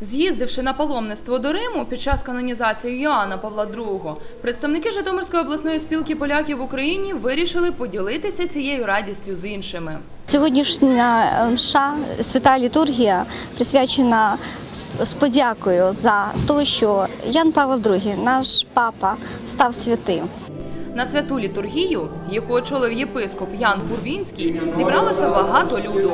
З'їздивши на паломництво до Риму під час канонізації Йоанна Павла II, представники Житомирської обласної спілки поляків в Україні вирішили поділитися цією радістю з іншими. Сьогоднішня е, мша, свята літургія присвячена з- з подякою за те, що Ян Павел II, наш папа, став святим. На святу літургію, яку очолив єпископ Ян Пурвінський, зібралося багато люду.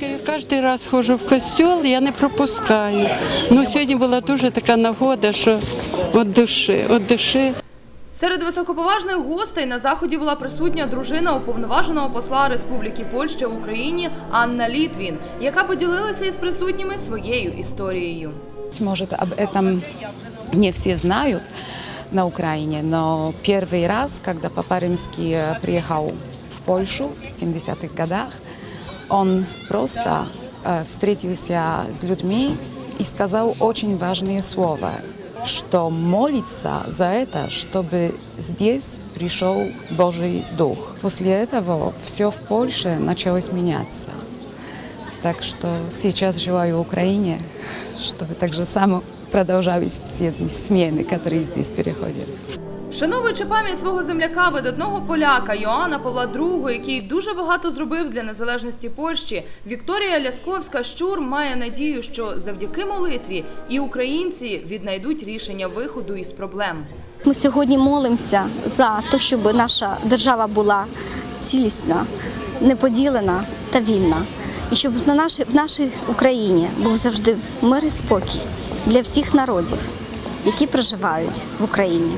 Я кожен раз ходжу в костюл, я не пропускаю. Ну сьогодні була дуже така нагода, що від душі, від душі. Серед високоповажних гостей на заході була присутня дружина уповноваженого посла Республіки Польща в Україні Анна Літвін, яка поділилася із присутніми своєю історією. Может, об этом не все знают на Украине, но первый раз, когда Папа Римский э, приехал в Польшу в 70-х годах, он просто э, встретился с людьми и сказал очень важные слова, что молится за это, чтобы здесь пришел Божий Дух. После этого все в Польше началось меняться. Так что сейчас желаю Украине, чтобы так же само продолжались все смены, которые здесь переходят. Вшановуючи пам'ять свого земляка, видатного поляка Йоанна Павла II, який дуже багато зробив для незалежності Польщі, Вікторія Лясковська щур має надію, що завдяки молитві і українці віднайдуть рішення виходу із проблем. Ми сьогодні молимося за те, щоб наша держава була цілісна, неподілена та вільна. І щоб на нашій, в нашій Україні був завжди мир і спокій для всіх народів, які проживають в Україні.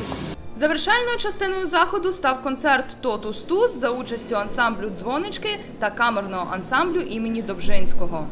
Завершальною частиною заходу став концерт Тотус Тус за участю ансамблю Дзвонички та камерного ансамблю імені Добжинського.